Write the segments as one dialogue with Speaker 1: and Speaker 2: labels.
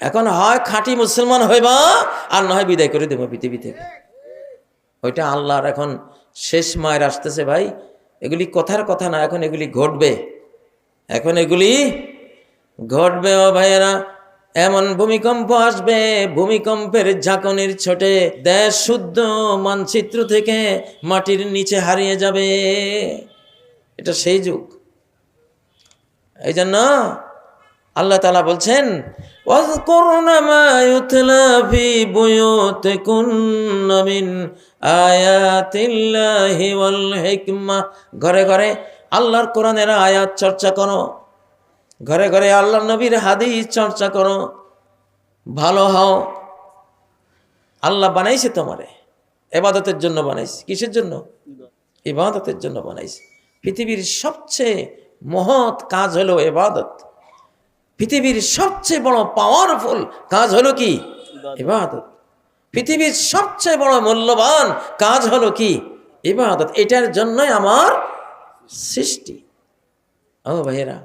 Speaker 1: এখন হয় খাঁটি মুসলমান হইবা আর না হয় বিদায় করে দেবো পৃথিবী থেকে। ওইটা আল্লাহর এখন শেষ মায়ের আসতেছে ভাই। এগুলি কথার কথা না, এখন এগুলি ঘটবে। এখন এগুলি ঘটবে ও ভাইয়েরা। এমন ভূমিকম্প আসবে, ভূমিকম্পের ঝাঁকনির ছোটে দেশ শুদ্ধ মানচিত্র থেকে মাটির নিচে হারিয়ে যাবে। এটা সেই যুগ। এই জন্য আল্লাহ তালা বলছেন ঘরে ঘরে আল্লাহর কোরআনের আয়াত চর্চা করো। ঘরে ঘরে আল্লাহ নবীর হাদিস চর্চা করো। ভালো হও। আল্লাহ বানাইছে তোমারে। এবাদতের জন্য বানাইছে। কিসের জন্য? এবাদতের জন্য বানাইছে। পৃথিবীর সবচেয়ে মহৎ কাজ হলো এবাদত। পৃথিবীর সবচেয়ে বড় পাওয়ারফুল কাজ হলো কি? ইবাদত। পৃথিবীর সবচেয়ে বড় মূল্যবান কাজ হলো কি? ইবাদত। এটার জন্যই আমার সৃষ্টি। ও ভাইয়েরা।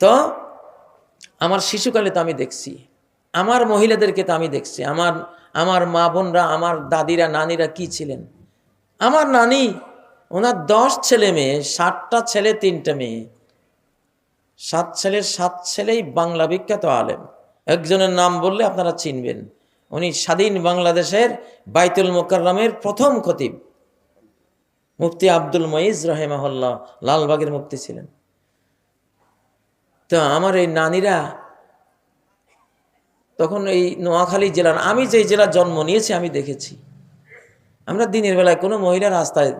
Speaker 1: তো আমার শিশুকালে তো আমি দেখছি, আমার মহিলাদেরকে তো আমি দেখছি, আমার আমার মা বোনরা, আমার দাদিরা, নানিরা কি ছিলেন? আমার নানি, ওনার দশ ছেলে মেয়ে ষাটটা ছেলে, তিনটা মেয়ে। সাত ছেলের সাত ছেলেই বাংলা বিখ্যাত আলেম। একজনের নাম বললে আপনারা চিনবেন। উনি স্বাধীন বাংলাদেশের বাইতুল মোকাররমের প্রথম খতিব। মুফতি আব্দুল মঈজ রহেমাহল্লা লালবাগের মুফতি ছিলেন। তো আমার এই নানিরা তখন এই নোয়াখালী জেলার, আমি যেই জেলার জন্ম নিয়েছি, আমি দেখেছি। আমরা দিনের বেলায় কোনো মহিলা রাস্তায়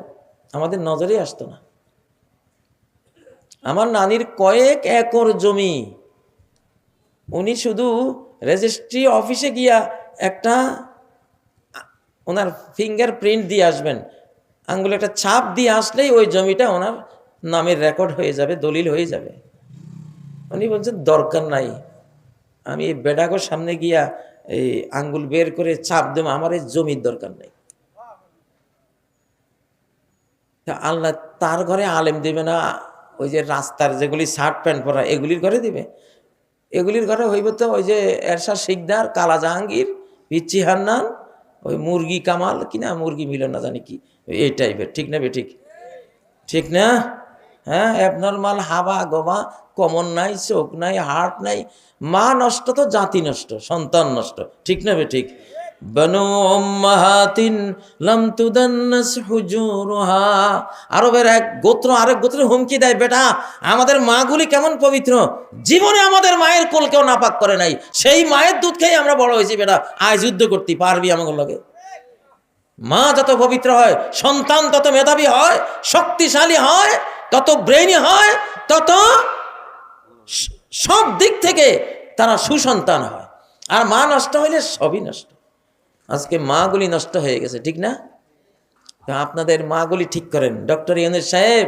Speaker 1: আমাদের নজরে আসতো না। আমার নানির কয়েক একর জমি। উনি শুধু রেজিস্ট্রি অফিসে গিয়া একটা, ওনার ফিঙ্গার প্রিন্ট দিয়ে আসবেন। আঙ্গুলে একটা ছাপ দিয়ে আসলেই ওই জমিটা ওনার নামের রেকর্ড হয়ে যাবে, দলিল হয়ে যাবে। উনি বলছেন, দরকার নাই। আমি এই বেডাগোর সামনে গিয়া এই আঙ্গুল বের করে ছাপ দেবো, আমার এই জমির দরকার নেই। আল্লাহ তার ঘরে আলেম দেবে না ওই যে রাস্তার যেগুলি শার্ট প্যান্ট পরা, এগুলির ঘরে দিবে। এগুলির ঘরে হইব তো ওই যে এরশাদ শিকদার, কালা জাহাঙ্গীর পিচ্ছি হান্নান, ওই মুরগি কামাল কিনা মুরগি মিলন না জানি কি, এই টাইপের, ঠিক না বে ঠিক? ঠিক না? হ্যাঁ অ্যাবনর্মাল হাবা গোবা কমন নাই, চোখ নাই হার্ট নাই, মা নষ্ট তো জাতি নষ্ট, সন্তান নষ্ট, ঠিক না বে ঠিক? বনু উম্মাহাতিন লাম তুদান্নাস হুজুরুহা। আরবের এক গোত্র, আরেক গোত্র হুমকি দেয়, বেটা, আমাদের মাগুলি কেমন পবিত্র? জীবনে আমাদের মায়ের কোল কেউ নাপাক করে নাই। সেই মায়ের দুধ খেয়ে আমরা বড় হয়েছি, বেটা। আয় যুদ্ধ করতে, পারবি আমাদের লগে। মা যত পবিত্র হয়, সন্তান তত মেধাবী হয়, শক্তিশালী হয়, তত ব্রেইনি হয়, তত সব দিক থেকে তারা সুসন্তান হয়। আর মা নষ্ট হইলে সবই নষ্ট। আজকে মাগুলি নষ্ট হয়ে গেছে, ঠিক না? আপনাদের মাগুলি ঠিক করেন। ডক্টর ইউনুস সাহেব,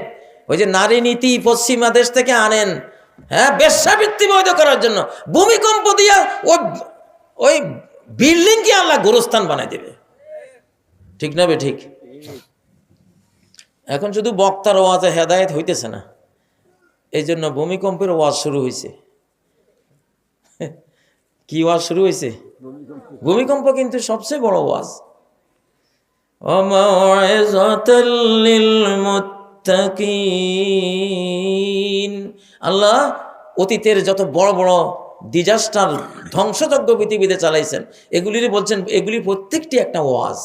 Speaker 1: ওই যে নারী নীতি পশ্চিমা দেশ থেকে আনেন হ্যাঁ বেশ্যাবৃত্তি বৈধ করার জন্য। ভূমিকম্প দিয়া ওই ওই বিল্ডিং কি আল্লাহ গোরস্থান বানাই দেবে। ঠিক না ঠিক? এখন শুধু বক্তার ওয়াজে হেদায়েত হইতেছে না। এই জন্য ভূমিকম্পের ওয়াজ শুরু হয়েছে কি ওয়াজ শুরু হয়েছে ভূমিকম্প কিন্তু সবচেয়ে বড় ওয়াজ। আল্লাহ অতীতের যত বড় বড় ডিজাস্টার ধ্বংসযজ্ঞ পৃথিবীতে চালাইছেন, এগুলির বলছেন, এগুলি প্রত্যেকটি একটা ওয়াজ।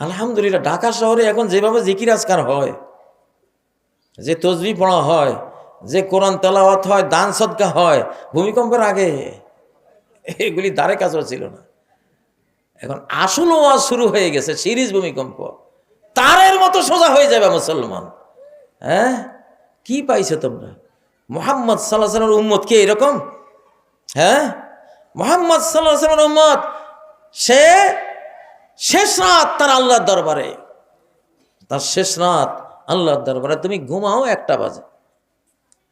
Speaker 1: আলহামদুলিল্লাহ, ঢাকা শহরে এখন যেভাবে জিকির আজকার হয়, যে তসবি পড়া হয় যে কোরআন তেলাওয়াত হয়, দান সদকা হয়, ভূমিকম্পের আগে, এগুলি দ্বারে কাছেও ছিল না। এখন আসল ওয়াজ শুরু হয়ে গেছে, সিরিজ ভূমিকম্প। তারের মতো সোজা হয়ে যাবে মুসলমান। হ্যাঁ? কি পাইছো তোমরা? মোহাম্মদ সাল্লাহ সাল্লামের উম্মত কে এরকম? হ্যাঁ? মোহাম্মদ সাল্লাহ সাল্লামের উম্মত, সে শেষ রাত তার আল্লাহর দরবারে। তার শেষ রাত আল্লাহর দরবারে। তুমি ঘুমাও একটা বাজে।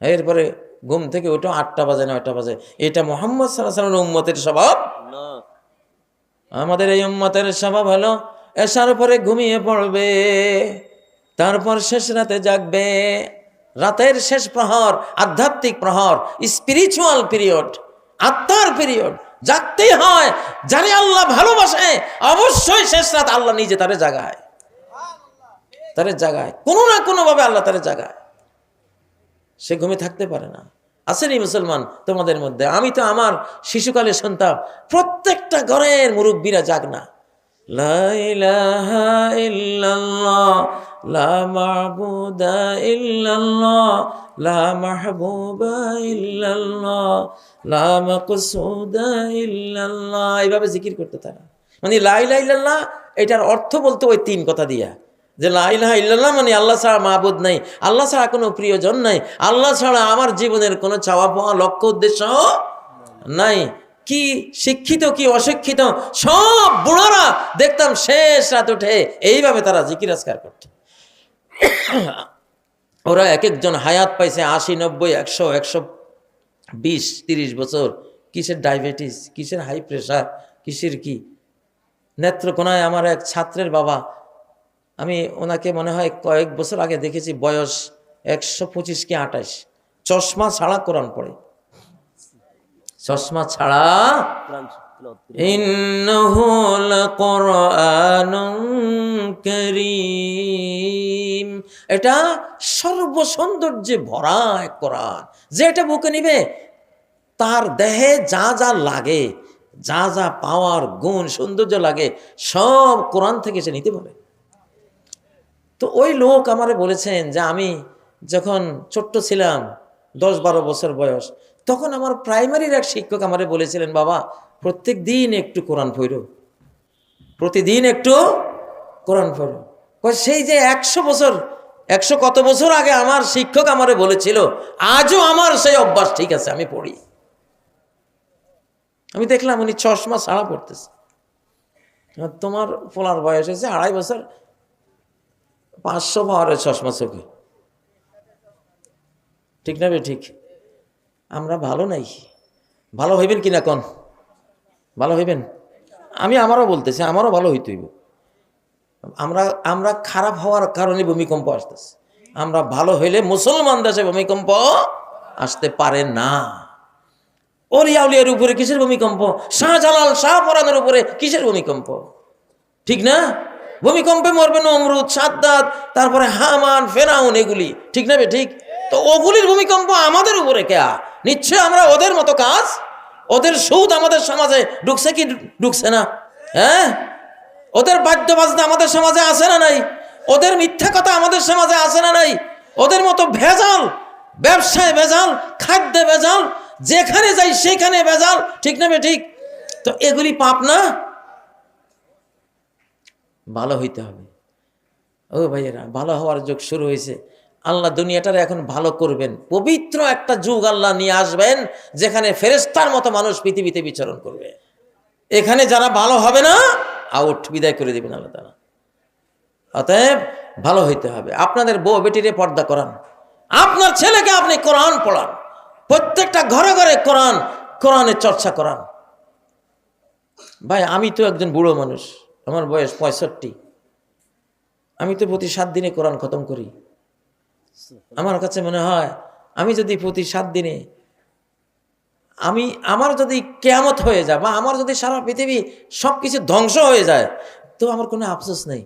Speaker 1: এরপরে ঘুম থেকে ওঠো, আটটা বাজে, নয়টা বাজে। এটা মোহাম্মদ সাল্লাহ উম্মতের স্বভাব। আমাদের এই উম্মতের স্বভাব হলো, এসার পরে ঘুমিয়ে পড়বে, তারপর শেষ রাতে জাগবে। রাতের শেষ প্রহর, আধ্যাত্মিক প্রহর স্পিরিচুয়াল পিরিয়ড আত্মার পিরিয়ড জাগতেই হয়। জানি আল্লাহ ভালোবাসে, অবশ্যই শেষ রাত আল্লাহ নিজে তারে জাগায়। তারে জাগায়। কোনো না কোনোভাবে আল্লাহ তারে জাগায়। সে ঘুমে থাকতে পারে না। আসেনি মুসলমান তোমাদের মধ্যে? আমি তো আমার শিশুকালে শুনতাম প্রত্যেকটা ঘরের মুরব্বীরা জাগ না। এইভাবে জিকির করতে তারা। মানে লাইলা এটার অর্থ বলতে ওই তিন কথা দিয়া। যে লাইলাহা ইল্লাল্লাহ মানে আল্লাহ ছাড়া মাহবুদ নাই, আল্লাহ ছাড়া কোনো প্রিয়জন নাই, আল্লাহ ছাড়া আমার জীবনের কোনো চাওয়া পাওয়া লক্ষ্য উদ্দেশ্য নাই। কি শিক্ষিত, কি অশিক্ষিত, সব বুড়োরা দেখতাম শেষ রাত উঠে এইভাবে তারা জিকির আজকার করত। ওরা এক একজন হায়াত পাইছে আশি, নব্বই, একশো একশো বিশ, তিরিশ বছর। কিসের ডায়াবেটিস কিসের হাই প্রেশার কিসের কি? নেত্রকোনায় আমার এক ছাত্রের বাবা আমি ওনাকে মনে হয় কয়েক বছর আগে দেখেছি, বয়স একশো পঁচিশ কি আঠাশ। চশমা ছাড়া কোরআন পড়ে। চশমা ছাড়া এটা সর্বসৌন্দর্যে ভরা এক কোরআন। যে এটা বুকে নিবে, তার দেহে যা যা লাগে, যা যা পাওয়ার গুণ, সৌন্দর্য লাগে, সব কোরআন থেকে সে নিতে পারে। তো ওই লোক আমারে বলেছেন যে আমি যখন ছোট্ট ছিলাম দশ বারো বছর বয়স, তখন আমার প্রাইমারির এক শিক্ষক আমারে বলেছিলেন, বাবা প্রত্যেক দিন একটু কোরআন পড়ো। প্রতিদিন একটু কোরআন কয়, সেই যে একশো বছর, একশো কত বছর আগে আমার শিক্ষক আমারে বলেছিল, আজও আমার সেই অভ্যাস ঠিক আছে, আমি পড়ি। আমি দেখলাম উনি চশমা ছাড়া পড়তেছে। তোমার পোলার বয়স হয়েছে আড়াই বছর পাঁচশো পাওয়ারের চশমা চোখে। ঠিক না ঠিক? আমরা ভালো নাই। ভালো হইবেন কিনা কন? ভালো হইবেন? আমি আমারও বলতেছি, আমারও ভালো হইতে হইব। আমরা আমরা খারাপ হওয়ার কারণে ভূমিকম্প আসতেছে। আমরা ভালো হইলে মুসলমান দেশে ভূমিকম্প আসতে পারে না। অলিয়াউলিয়ার উপরে কিসের ভূমিকম্প? শাহজালাল শাহ পরানের উপরে কিসের ভূমিকম্প? ঠিক না? ভূমিকম্পে মরবে নমরুদ, সাদ্দাত, তারপরে হামান, ফেরাউন, এগুলি। ঠিক না ঠিক? তো ওগুলির ভূমিকম্প আমাদের উপরে কেয়া? নিশ্চয় আমরা ওদের মতো কাজ? ওদের সুদ আমাদের সমাজে ঢুকছে কি ঢুকছে না? হ্যাঁ? ওদের বাদ্য বাজনা আমাদের সমাজে আছে না নাই? ওদের মিথ্যা কথা আমাদের সমাজে আছে না নাই? ওদের মতো ভেজাল, ব্যবসায় ভেজাল, খাদ্যে ভেজাল, যেখানে যাই সেখানে ভেজাল। ঠিক না ঠিক? তো এগুলি পাপ না? ভালো হইতে হবে। ও ভাইয়েরা, ভালো হওয়ার যুগ শুরু হয়েছে। আল্লাহ দুনিয়াটার এখন ভালো করবেন। পবিত্র একটা যুগ আল্লাহ নিয়ে আসবেন, যেখানে ফেরেস্তার মতো মানুষ পৃথিবীতে বিচরণ করবে। এখানে যারা ভালো হবে না, আউট, বিদায় করে দেবেন আল্লাহ তারা অতএব ভালো হইতে হবে। আপনাদের বউ বেটিরে পর্দা করান। আপনার ছেলেকে আপনি কোরআন পড়ান। প্রত্যেকটা ঘরে ঘরে কোরআন, কোরআনের চর্চা করান। ভাই, আমি তো একজন বুড়ো মানুষ। আমার বয়স পঁয়ষট্টি। আমি তো প্রতি সাত দিনে কোরআন খতম করি। আমার কাছে মনে হয়, আমি যদি প্রতি সাত দিনে, আমি, আমার যদি কেয়ামত হয়ে যায় বা আমার যদি সারা পৃথিবী সব কিছু ধ্বংস হয়ে যায়, তো আমার কোনো আফসোস নেই।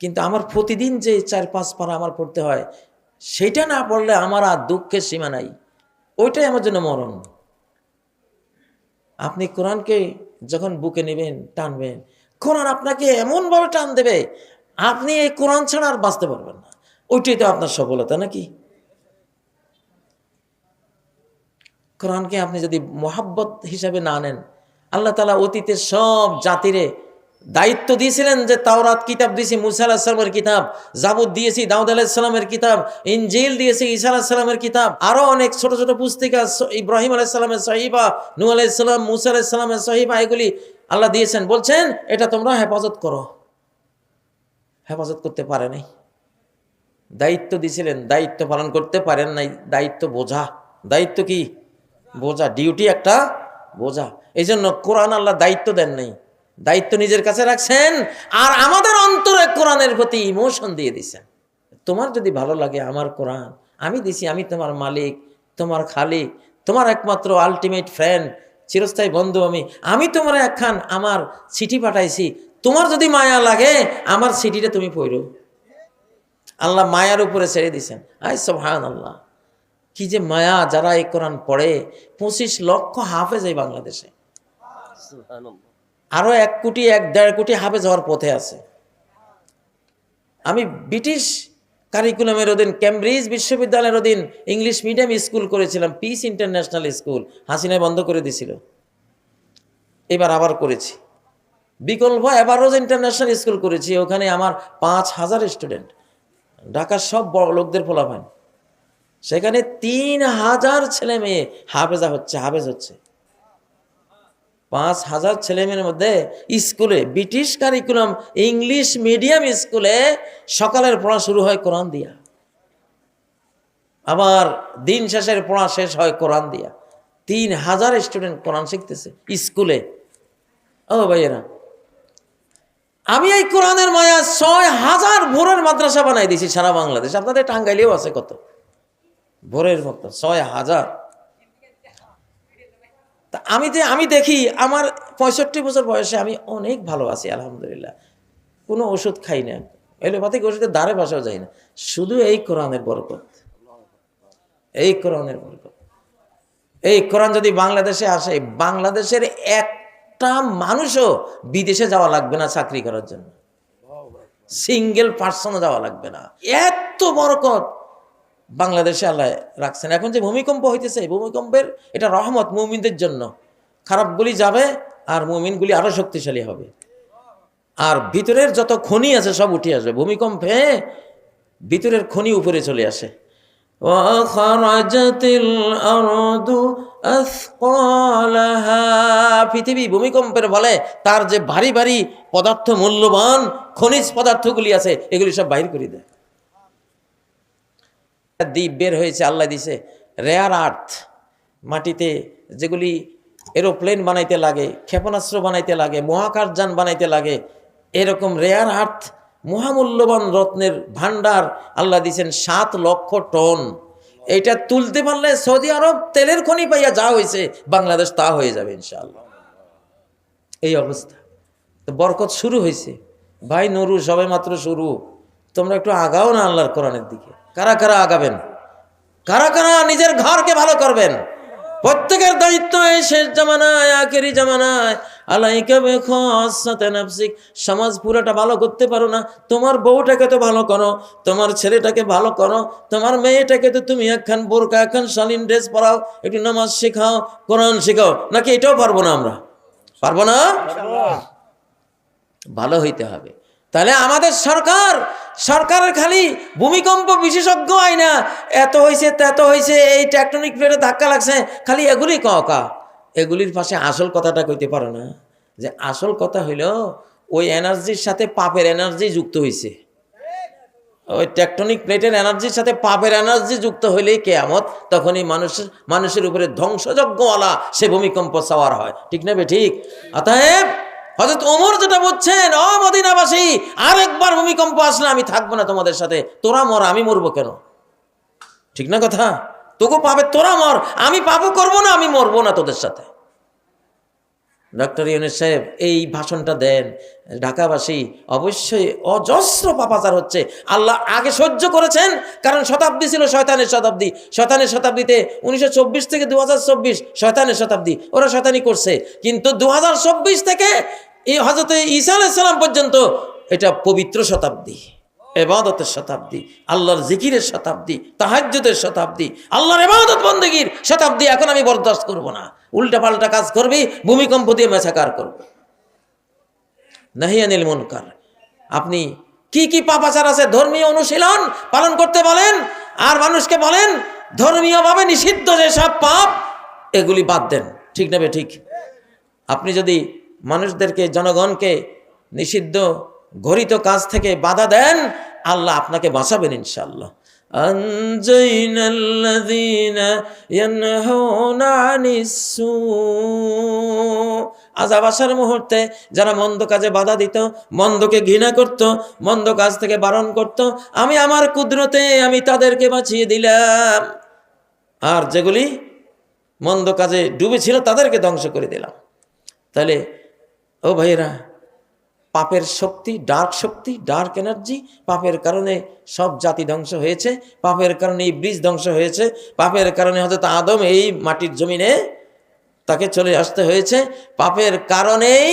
Speaker 1: কিন্তু আমার প্রতিদিন যে চার, পাঁচ পারা আমার পড়তে হয়, সেটা না পড়লে আমার আর দুঃখের সীমা নাই। ওইটাই আমার জন্য মরণ। আপনি কোরআনকে যখন বুকে নেবেন, টানবেন কোরআন আপনাকে এমনভাবে টান দেবে, আপনি এই কোরআন ছাড়া আর বাঁচতে পারবেন না। ওইটাই তো আপনার সফলতা নাকি? কোরআনকে আপনি যদি মোহাব্বত হিসাবে না নেন, আল্লাহ তালা অতীতের সব জাতিরে দায়িত্ব দিয়েছিলেন যে তাওরাত কিতাব দিয়েছি, মুসা আলাহিসাল্লামের কিতাব জাবুদ দিয়েছি, দাউদ আলাহিসাল্লামের কিতাব, ইনজিল দিয়েছি, ঈসা আলাহিসাল্লামের কিতাব আরও অনেক ছোট ছোট পুস্তিকা ইব্রাহিম আলাইসাল্লামের সহিবা নু আলাইসাল্লাম মুসা আলাইসাল্লামের সহিবা এগুলি আল্লাহ দিয়েছেন, বলছেন, এটা তোমরা হেফাজত করো। হেফাজত করতে পারে নাই। দায়িত্ব দিয়েছিলেন দায়িত্ব পালন করতে পারেন নাই। দায়িত্ব বোঝা। দায়িত্ব কি? বোঝা। ডিউটি একটা বোঝা। এই জন্য কোরআন আল্লাহ দায়িত্ব দেন নাই। দায়িত্ব নিজের কাছে রাখছেন আর আমাদের অন্তরে কোরআনের প্রতি ইমোশন দিয়ে দিছেন। তোমার যদি ভালো লাগে আমার কোরআন, আমি দিছি, আমি তোমার মালিক, তোমার খালিক, তোমার একমাত্র আলটিমেট ফ্রেন্ড চিরস্থায়ী বন্ধু আমি। আমি তোমার একখান আমার চিঠি পাঠাইছি। তোমার যদি মায়া লাগে আমার চিঠিটা তুমি পড়ো। আল্লাহ মায়ার উপরে ছেড়ে দিছেন। আই সোহান আল্লাহ কি যে মায়া যারা এই কোরআন পড়ে পঁচিশ লক্ষ হাফেজ এই বাংলাদেশে। আরও এক কোটি এক দেড় কোটি হাফেজ হওয়ার পথে আছে। আমি ব্রিটিশ কারিকুলামের অধীন ক্যামব্রিজ বিশ্ববিদ্যালয়ের অধীন ইংলিশ মিডিয়াম স্কুল করেছিলাম পিস ইন্টারন্যাশনাল স্কুল হাসিনায় বন্ধ করে দিছিল এবার আবার করেছি। বিকল্প এবারোজ ইন্টারন্যাশনাল স্কুল করেছি। ওখানে আমার পাঁচ হাজার স্টুডেন্ট ঢাকার সব বড় লোকদের ফলাফান সেখানে তিন হাজার ছেলে মেয়ে হাফেজা হচ্ছে, হাফেজ হচ্ছে। পাঁচ হাজার ছেলে মেয়ের মধ্যে স্কুলে, ব্রিটিশ কারিকুলাম ইংলিশ মিডিয়াম স্কুলে সকালের পড়া শুরু হয় কোরআন দিয়া। আবার দিন শেষের পড়া শেষ হয় কোরআন দিয়া। তিন হাজার স্টুডেন্ট কোরআন শিখতেছে স্কুলে। ও ভাইয়েরা, আমি এই কোরআনের মায়া ছয় হাজার ভোরের মাদ্রাসা বানাই দিয়েছি সারা বাংলাদেশ। আপনাদের টাঙ্গাইলেও আছে কত? ভোরের মতো, ছয় হাজার। তা আমি যে, আমি দেখি আমার পঁয়ষট্টি বছর বয়সে আমি অনেক ভালো আছি আলহামদুলিল্লাহ। কোনো ওষুধ খাই না। এলোপ্যাথিক ওষুধের দ্বারে বাসাও যাই না। শুধু এই কোরআনের বরকত। এই কোরআনের বরকত। এই কোরআন যদি বাংলাদেশে আসে, বাংলাদেশের একটা মানুষও বিদেশে যাওয়া লাগবে না চাকরি করার জন্য। সিঙ্গেল পার্সনও যাওয়া লাগবে না। এত বরকত! বাংলাদেশে আল্লাহ রাখছেন। এখন যে ভূমিকম্প হইতেছে ভূমিকম্পের এটা রহমত মুমিনদের জন্য। খারাপগুলি যাবে আর মুমিনগুলি আরও শক্তিশালী হবে। আর ভিতরের যত খনি আছে সব উঠে আসবে। ভূমিকম্পে ভিতরের খনি উপরে চলে আসে। পৃথিবী ভূমিকম্পের বলে তার যে ভারী ভারী পদার্থ মূল্যবান খনিজ পদার্থগুলি আছে, এগুলি সব বাহির করে দেয়। দ্বীপ বের হয়েছে, আল্লাহ দিছে রেয়ার আর্থ মাটিতে যেগুলি এরোপ্লেন বানাইতে লাগে, ক্ষেপণাস্ত্র বানাইতে লাগে, মহাকাশযান বানাইতে লাগে, এরকম রেয়ার আর্থ মহামূল্যবান রত্নের ভান্ডার আল্লাহ দিছেন সাত লক্ষ টন। এটা তুলতে পারলে সৌদি আরব তেলের খনি পাইয়া যা হয়েছে বাংলাদেশ তা হয়ে যাবে ইনশাআল্লাহ। এই অবস্থা। তো বরকত শুরু হয়েছে ভাই নুরু সবে মাত্র শুরু। তোমরা একটু আগাও না আল্লাহর কোরআনের দিকে। কারা কারা আগাবেন? কারা কারা নিজের ঘরকে ভালো করবেন? প্রত্যেকের দায়িত্ব এই শেষ জামানায় আখেরি জামানায়। আলাইকা বেখাসাতে নাফসিক সমাজ পুরোটা ভালো করতে পারো না তোমার বউটাকে তো ভালো করো তোমার ছেলেটাকে ভালো করো তোমার মেয়েটাকে তো তুমি একখান বোরকা একখান শালীন ড্রেস পরাও একটু নামাজ শেখাও কোরআন শেখাও নাকি এটাও পারব না আমরা? পারব না? ভালো হইতে হবে। তাহলে আমাদের সরকার সরকারের খালি ভূমিকম্প বিশেষজ্ঞ হয় না। এত হয়েছে তেত হয়েছে এই ট্যাকটনিক প্লেটে ধাক্কা লাগছে, খালি এগুলি কা এগুলির পাশে আসল কথাটা কইতে পারো না, যে আসল কথা হইল, ওই এনার্জির সাথে পাপের এনার্জি যুক্ত হয়েছে ওই টেকটনিক প্লেটের এনার্জির সাথে পাপের এনার্জি যুক্ত হইলেই কেয়ামত, তখনই মানুষের মানুষের উপরে ধ্বংসযজ্ঞওয়ালা সে ভূমিকম্প সাওয়ার হয়। ঠিক না বে ঠিক? অতএব হজরত ওমর যেটা বলছেন, অ মদিনাবাসী, আরেকবার ভূমিকম্প আসলে আমি থাকব না তোমাদের সাথে। তোরা মর, আমি মরবো কেন? ঠিক না কথা? তোকে পাবে, তোরা মর। আমি পাবো, করব না, আমি মরবো না তোদের সাথে। ডক্টর ইউনুস সাহেব, এই ভাষণটা দেন। ঢাকাবাসী অবশ্যই অজস্র পাপাচার হচ্ছে। আল্লাহ আগে সহ্য করেছেন, কারণ শতাব্দী ছিল শয়তানের শতাব্দী। শয়তানের শতাব্দীতে উনিশশো চব্বিশ থেকে দু হাজার চব্বিশ, শয়তানের শতাব্দী। ওরা শয়তানি করছে। কিন্তু দু থেকে এই হজরত ঈসা আলাইসাল্লাম পর্যন্ত এটা পবিত্র শতাব্দী। এবাদতের শতাব্দী, আল্লাহর জিকিরের শতাব্দী তাহাজ্যদের শতাব্দী, আল্লাহর এবাদত বন্দগীর শতাব্দী এখন আমি বরদাস্ত করব না। উল্টা পাল্টা কাজ করবি, ভূমিকম্প দিয়ে মেছাকার করব। নাহিয়ানিল মুনকার। আপনি কি কি পাপাচার আছে, ধর্মীয় অনুশীলন পালন করতে বলেন, আর মানুষকে বলেন, ধর্মীয়ভাবে নিষিদ্ধ যে সব পাপ, এগুলি বাদ দেন। ঠিক নেবে ঠিক? আপনি যদি মানুষদেরকে, জনগণকে নিষিদ্ধ ঘরিত কাজ থেকে বাধা দেন আল্লাহ আপনাকে বাঁচাবেন ইনশাল্লাহ أنجينا الذين ينهون عن السوء আজাব আসার মুহূর্তে যারা মন্দ কাজে বাধা দিত মন্দকে ঘৃণা করত মন্দ কাজ থেকে বারণ করত আমি আমার কুদরতে আমি তাদেরকে বাঁচিয়ে দিলাম আর যেগুলি মন্দ কাজে ডুবেছিল তাদেরকে ধ্বংস করে দিলাম তাহলে ও ভাইয়েরা পাপের শক্তি ডার্ক শক্তি ডার্ক এনার্জি পাপের কারণে সব জাতি ধ্বংস হয়েছে পাপের কারণে এই ব্রিজ ধ্বংস হয়েছে পাপের কারণে হয়তো আদম এই মাটির জমিনে তাকে চলে আসতে হয়েছে পাপের কারণেই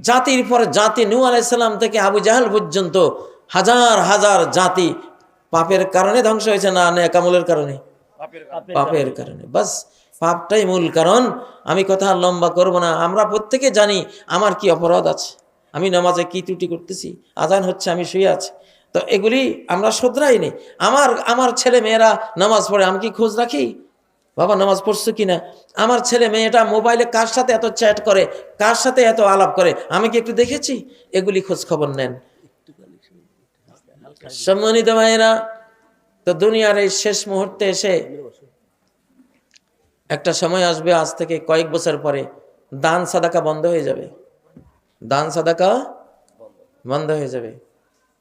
Speaker 1: জাতির পর জাতি নূ আলাইসাল্লাম থেকে আবু জাহাল পর্যন্ত হাজার হাজার জাতি পাপের কারণে ধ্বংস হয়েছে না নেকামলের কারণে? পাপের কারণে। বাস পাপটাই মূল কারণ। আমি কথা আর লম্বা করব না। আমরা প্রত্যেকে জানি আমার কি অপরাধ আছে। আমি নামাজে কি ত্রুটি করতেছি? আজান হচ্ছে, আমি শুয়ে আছি। তো এগুলি আমরা শোধরাই নেই। আমার আমার ছেলে মেয়েরা নামাজ পড়ে, আমি কি খোঁজ রাখি? বাবা, নামাজ পড়ছো কিনা? আমার ছেলে মেয়েটা মোবাইলে কার সাথে এত চ্যাট করে? কার সাথে এত আলাপ করে? আমি কি একটু দেখেছি? এগুলি খোঁজ খবর নেন। সম্মানিত ভাইয়েরা, তো দুনিয়ার এই শেষ মুহূর্তে এসে একটা সময় আসবে, আজ থেকে কয়েক বছর পরে দান সাদাকা বন্ধ হয়ে যাবে। দান সাদাকা বন্ধ হয়ে যাবে।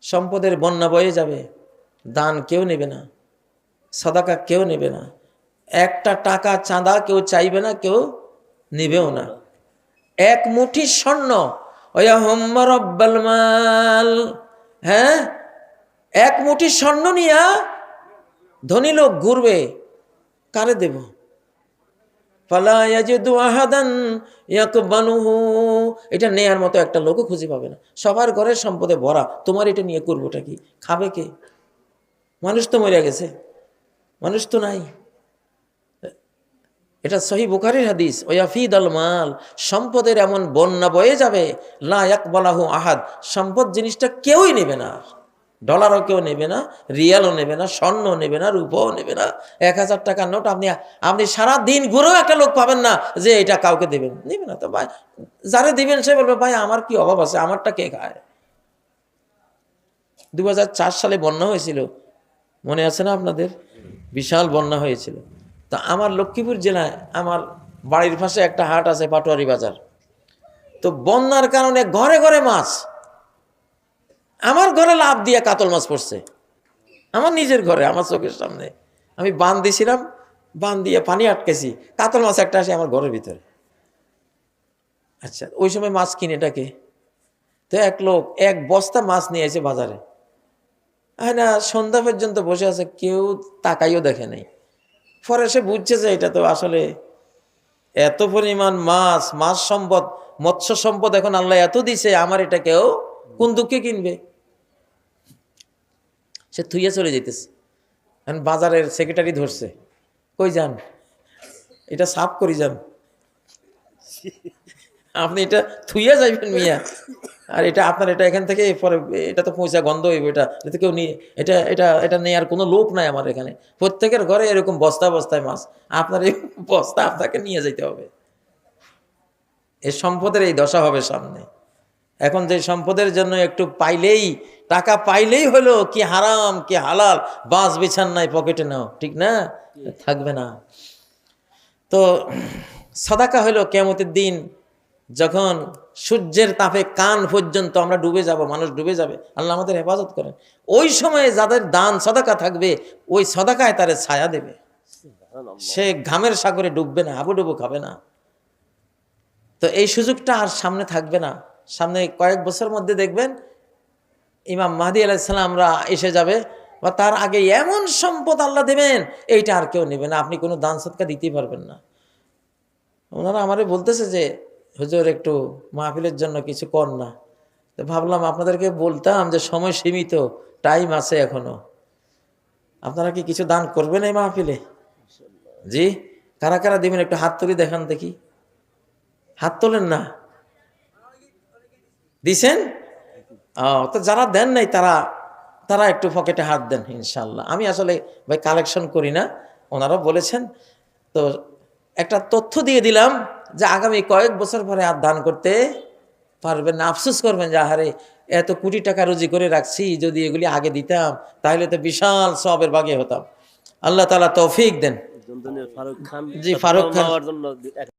Speaker 1: সম্পদের বন্যা বয়ে যাবে। দান কেউ নেবে না, সাদাকা কেউ নেবে না। একটা টাকা চাঁদা কেউ চাইবে না, কেউ নেবেও না। এক মুঠি স্বর্ণ মাল। হ্যাঁ? এক মুঠি স্বর্ণ নিয়া ধনী লোক ঘুরবে। কারে দেব? আহাদান এটা নেয়ার মতো একটা লোকও খুঁজে পাবে না। সবার ঘরের সম্পদে ভরা। তোমার এটা নিয়ে করবোটা কি? খাবে কে? মানুষ তো মরে গেছে। মানুষ তো নাই। এটা সহি বুখারির হাদিস। ওয়াফিদ আল মাল। সম্পদের এমন বন্যা বয়ে যাবে। লা ইয়াকবালাহু আহাদ। সম্পদ জিনিসটা কেউই নেবে না। ডলারও কেউ নেবে না, রিয়ালও নেবে না স্বর্ণ নেবে না, রূপও নেবে না। এক হাজার টাকার নোট আপনি আপনি সারা দিন ঘুরেও একটা লোক পাবেন না যে এটা কাউকে দেবেন। নেবে না তো ভাই, যারা দিবেন সে বলবে, ভাই, আমার কি অভাব আছে? আমারটা কে খায়? দু হাজার চার সালে বন্যা হয়েছিল। মনে আছে না আপনাদের? বিশাল বন্যা হয়েছিল। তা আমার লক্ষ্মীপুর জেলায় আমার বাড়ির পাশে একটা হাট আছে, পাটোয়ারি বাজার। তো বন্যার কারণে ঘরে ঘরে মাছ আমার ঘরে লাভ দিয়ে কাতল মাছ পড়ছে। আমার নিজের ঘরে, আমার চোখের সামনে। আমি বান দিছিলাম, বান দিয়ে পানি আটকেছি। কাতল মাছ একটা আসে আমার ঘরের ভিতরে। আচ্ছা ওই সময় মাছ কিনেটাকে তো এক লোক, এক বস্তা মাছ নিয়ে এসে বাজারে। হ্যাঁ না, সন্ধ্যা পর্যন্ত বসে আছে, কেউ তাকাইও দেখে নাই। পরে সে বুঝছে যে এটা তো আসলে এত পরিমাণ মাছ মাছ সম্পদ, মৎস্য সম্পদ এখন আল্লাহ এত দিছে, আমার এটা কেউ কোন দুঃখে কিনবে? সে থুইয়া চলে যেতেছে এখন বাজারের সেক্রেটারি ধরছে। কই যান? এটা সাফ করি যান। আপনি এটা থুইয়া যাইবেন মিয়া। আর এটা আপনার, এটা এখান থেকে পরে, এটা তো পয়সা গন্ধ হইব, এটা এটা কেউ নিয়ে এটা এটা এটা নেওয়ার কোনো লোক নাই আমার এখানে। প্রত্যেকের ঘরে এরকম বস্তা বস্তায় মাছ। আপনার এই বস্তা আপনাকে নিয়ে যেতে হবে। এই সম্পদের এই দশা হবে সামনে। এখন যে সম্পদের জন্য একটু পাইলেই টাকা পাইলেই হলো কি হারাম কি হালাল বাস বিছান নাই পকেটে নাও ঠিক না? থাকবে না। তো সাদাকা হলো কেমতের দিন যখন সূর্যের তাপে কান পর্যন্ত আমরা ডুবে যাব মানুষ ডুবে যাবে আল্লাহ আমাদের হেফাজত করেন। ওই সময়ে যাদের দান সদাকা থাকবে ওই সদাকায় তারে ছায়া দেবে। সে ঘামের সাগরে ডুববে না হাবু ডুবু খাবে না। তো এই সুযোগটা আর সামনে থাকবে না। সামনে কয়েক বছর মধ্যে দেখবেন ইমাম মাহাদি আলাইসালামরা এসে যাবে বা তার আগে এমন সম্পদ আল্লাহ দেবেন, এইটা আর কেউ নেবে না। আপনি কোনো দান সৎকা দিতেই পারবেন না। ওনারা আমারে বলতেছে যে, হুজুর, একটু মাহফিলের জন্য কিছু কর না। তো ভাবলাম আপনাদেরকে বলতাম যে, সময় সীমিত টাইম আছে এখনও। আপনারা কি কিছু দান করবেন এই মাহফিলে? জি, কারা কারা দেবেন, একটু হাত তুলি দেখান দেখি। হাত তোলেন না? দিছেন? তো যারা দেন নাই তারা তারা একটু পকেটে হাত দেন ইনশাল্লাহ আমি আসলে ভাই কালেকশন করি না ওনারা বলেছেন। তো একটা তথ্য দিয়ে দিলাম যে আগামী কয়েক বছর পরে আর দান করতে পারবেন না। আফসোস করবেন যে আহারে এত কোটি টাকা রুজি করে রাখছি যদি এগুলি আগে দিতাম তাহলে তো বিশাল সবের বাগে হতাম। আল্লাহ তালা তৌফিক দেন। জি, ফারুক খান।